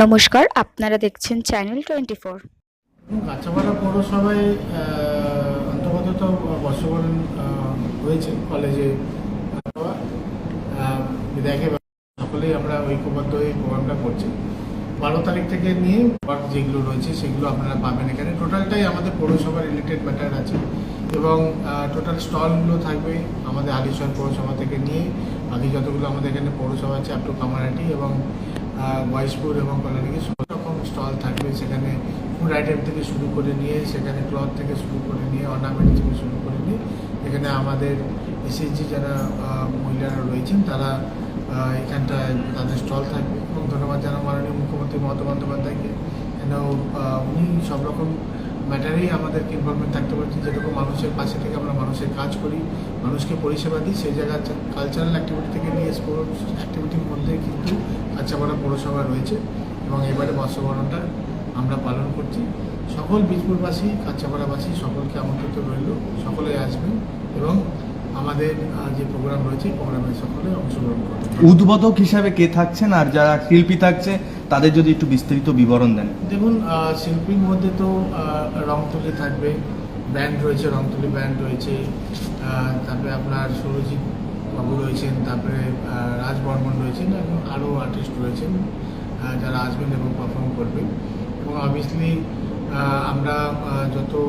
নমস্কার, আপনারা দেখছেন চ্যানেল টোয়েন্টি ফোর কাঁচাপাড়া পৌরসভায় অন্তর্গত বর্ষবরণ হয়েছে কলেজে। বিধায়কের সকলেই আমরা ঐক্যবদ্ধ হয়ে প্রোগ্রামটা করছি। বারো তারিখ থেকে নিয়ে ওয়ার্ক যেগুলো রয়েছে, সেগুলো আপনারা পাবেন এখানে। টোটালটাই আমাদের পৌরসভা রিলেটেড ম্যাটার আছে। এবং টোটাল স্টলগুলো থাকবে আমাদের হালিশহর পৌরসভা থেকে নিয়ে, বাকি যতগুলো আমাদের এখানে পৌরসভা আছে আপ টু কামারহাটি এবং বয়সপুর এবং কল্যাণীকে সব রকম স্টল থাকবে। সেখানে ফুড আইটেম থেকে শুরু করে নিয়ে, সেখানে ক্লথ থেকে শুরু করে নিয়ে অর্নামেন্ট থেকে শুরু করে নিয়ে, এখানে আমাদের এসএসজি যারা মহিলারা রয়েছেন, তারা এখানটায় তাদের স্টল থাকবে। এবং ধন্যবাদ জানাব মাননীয় মুখ্যমন্ত্রী মমতা বন্দ্যোপাধ্যায়কে। কেন উনি সব রকম ম্যাটারেই আমাদেরকে ইনভলভমেন্ট থাকতে পারছে যেরকম মানুষের পাশে থেকে আমরা মানুষের কাজ করি, মানুষকে পরিষেবা দিই, সেই জায়গার কালচারাল অ্যাক্টিভিটি থেকে নিয়ে স্পোর্টস অ্যাক্টিভিটির মধ্যে কিন্তু কাঁচাপাড়া পৌরসভা রয়েছে এবং এবারে বর্ষবরণটা আমরা পালন করছি। সকল বীজপুরবাসী, কাঁচাপাড়াবাসী সকলকে আমন্ত্রিত রইল। সকলে আসবেন এবং আমাদের যে প্রোগ্রাম রয়েছে প্রোগ্রামে সকলে অংশগ্রহণ করবেন উদ্বোধক হিসাবে কে থাকছেন আর যারা শিল্পী থাকছে তাদের যদি একটু বিস্তারিত বিবরণ দেন। দেখুন শিল্পীর মধ্যে তো রংতুলি থাকবে ব্যান্ড রয়েছে রংতুলি ব্যান্ড রয়েছে তারপরে আপনার সৌরজিৎ বাবু রয়েছেন তারপরে আহ, রাজ বর্মন রয়েছেন এবং আরও আর্টিস্ট রয়েছেন যারা আসবেন এবং পারফর্ম করবেন। এবং অবভিয়াসলি আমরা আহ,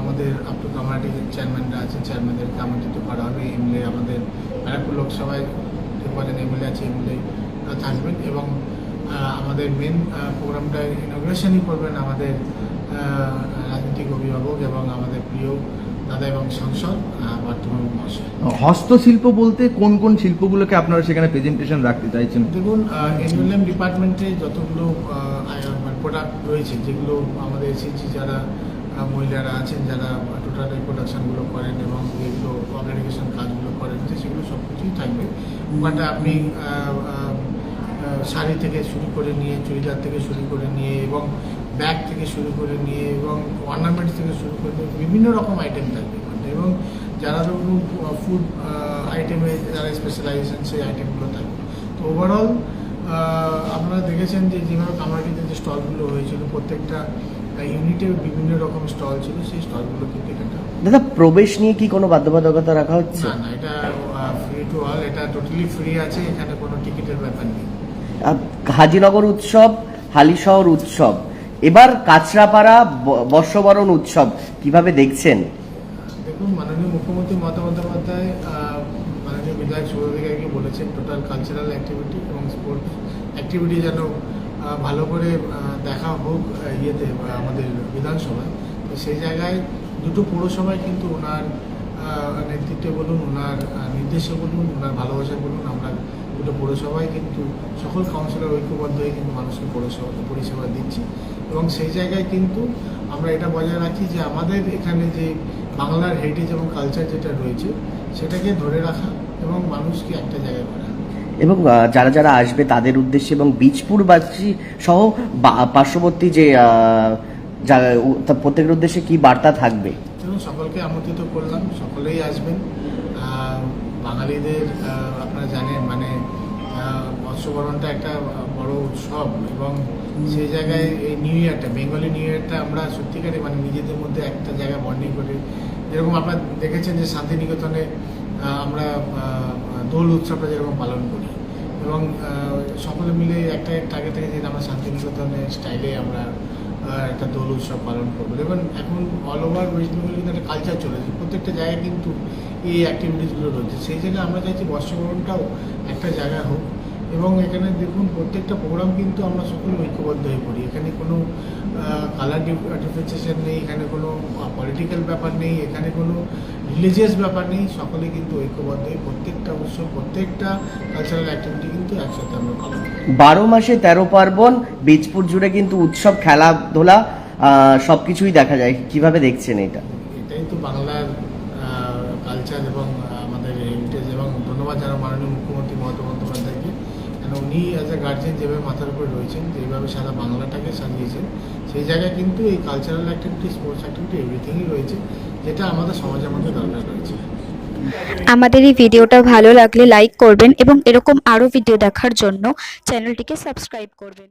আমাদের আপ টু কমিউনিটি চেয়ারম্যানরা আছে চেয়ারম্যানদেরকে আমন্ত্রিত করা হবে এমএলএ আমাদের ব্যারাকপুর লোকসভায় কজন এমএলএ আছে এমএলএ থাকবেন এবং আমাদের মেন প্রোগ্রামটা ইনগ্রেশনই করবেন আমাদের রাজনৈতিক অভিভাবক এবং আমাদের প্রিয় দাদা এবং সংসদ বর্তমান মহাশয়। হস্তশিল্প বলতে কোন কোন শিল্পগুলোকে আপনারা সেখানে প্রেজেন্টেশন রাখতে চাইছেন? দেখুন এনভিএলএম ডিপার্টমেন্টে যতগুলো প্রোডাক্ট রয়েছে যেগুলো আমাদের এসএসজি যারা মহিলারা আছেন যারা টোটাল প্রোডাকশনগুলো করেন এবং যেগুলো অর্গানিকেশন কাজগুলো করেন, তো সেগুলো সব কিছুই থাকবে। ওখানটা আপনি শাড়ি থেকে শুরু করে নিয়ে, চুড়িদার থেকে শুরু করে নিয়ে এবং ব্যাগ থেকে শুরু করে নিয়ে এবং অর্নামেন্টস থেকে শুরু করে বিভিন্ন রকম আইটেম থাকবে এবং যারা ধরুন ফুড আইটেমে যারা স্পেশালাইজেশন সেই আইটেমগুলো থাকবে। তো ওভারঅল আপনারা দেখেছেন যে যেভাবে কামারটিতে যে স্টলগুলো হয়েছিল, প্রত্যেকটা ইউনিটে বিভিন্ন রকম স্টল ছিল সেই স্টলগুলো কিন্তু এখানটা দাদা প্রবেশ নিয়ে কি কোনো বাধ্যবাধকতা রাখা হচ্ছে? না না এটা ফ্রি টু অল এটা টোটালি ফ্রি আছে এখানে কোনো টিকিটের ব্যাপার নেই। হাজিনগর উৎসব হালিশহর উৎসব এবার কাঁচরাপাড়া বর্ষবরণ উৎসব কীভাবে দেখছেন? দেখুন মাননীয় মুখ্যমন্ত্রী মমতা বন্দ্যোপাধ্যায় মাননীয় বিধায়ক সুরধিকারীকে বলেছেন টোটাল কালচারাল অ্যাক্টিভিটি এবং স্পোর্টস অ্যাক্টিভিটি যেন ভালো করে দেখা হোক ইয়েতে আমাদের বিধানসভায়। তো সেই জায়গায় দুটো পৌরসভায় কিন্তু ওনার নেতৃত্বে বলুন, ওনার নির্দেশে বলুন, ওনার ভালোবাসা বলুন, আমরা দুটো পৌরসভায় কিন্তু সকল কাউন্সিলর ঐক্যবদ্ধ হয়ে কিন্তু মানুষকে পৌরসভা, পরিষেবা দিচ্ছি। এবং সেই জায়গায় কিন্তু আমরা এটা বজায় রাখি যে আমাদের এখানে যে বাংলার হেরিটেজ এবং কালচার যেটা রয়েছে, সেটাকে ধরে রাখা এবং মানুষকে একটা জায়গায় করা এবং যারা যারা আসবে তাদের উদ্দেশ্যে এবং বীজপুরবাসী সহ পার্শ্ববর্তী যে প্রত্যেকের উদ্দেশ্যে কি বার্তা থাকবে? সকলকে আমন্ত্রিত করলাম, সকলেই আসবেন। বাঙালিদের আপনারা জানেন মানে বর্ষবরণটা একটা বড় উৎসব এবং সেই জায়গায় এই নিউ ইয়ারটা বেঙ্গলি নিউ ইয়ারটা আমরা সত্যিকারে মানে নিজেদের মধ্যে একটা জায়গায় বন্ডিং করি, যেরকম আপনারা দেখেছেন যে শান্তিনিকেতনে আমরা দোল উৎসবটা যেরকম পালন করি। এবং সকলে মিলে একটা টার্গেট থাকে যে আমরা শান্তিনিকেতনের স্টাইলে আমরা একটা দোল উৎসব পালন করব। এবং এখন অল ওভার ওয়েস্ট বেঙ্গলে কিন্তু একটা কালচার চলেছে প্রত্যেকটা জায়গায় কিন্তু এই অ্যাক্টিভিটিসগুলো রয়েছে। সেই জন্য আমরা চাইছি বর্ষবরণটাও একটা জায়গা হোক। এবং এখানে দেখুন প্রত্যেকটা প্রোগ্রাম কিন্তু আমরা সকলে ঐক্যবদ্ধ হয়ে পড়ি। এখানে কোনো কালার ডিফারেন্সিয়েশন নেই এখানে কোনো পলিটিক্যাল ব্যাপার নেই এখানে কোনো রিলিজিয়াস ব্যাপার নেই। সকলে কিন্তু ঐক্যবদ্ধ হয়ে প্রত্যেকটা উৎসব প্রত্যেকটা কালচারাল অ্যাক্টিভিটি কিন্তু একসাথে আমরা পালন করি। বারো মাসে তেরো পার্বণ বীজপুর জুড়ে কিন্তু উৎসব খেলাধুলা সব কিছুই দেখা যায়। কীভাবে দেখছেন এটা? এটাই তো বাংলার কালচার এবং আমাদের হেরিটেজ এবং ধন্যবাদ জানাব মাননীয় মুখ্যমন্ত্রী মমতা বন্দ্যোপাধ্যায়কে কেন উনি অ্যাজ এ গার্জেন যেভাবে মাথার উপরে রয়েছেন, যেভাবে সারা বাংলাটাকে সাজিয়েছেন, সেই জায়গায় কিন্তু এই কালচারাল অ্যাক্টিভিটি স্পোর্টস অ্যাক্টিভিটি এভরিথিংই রয়েছে, যেটা আমাদের সমাজের মধ্যে দরকার রয়েছে। আমাদের এই ভিডিওটা ভালো লাগলে লাইক করবেন এবং এরকম আরও ভিডিও দেখার জন্য চ্যানেলটিকে সাবস্ক্রাইব করবেন।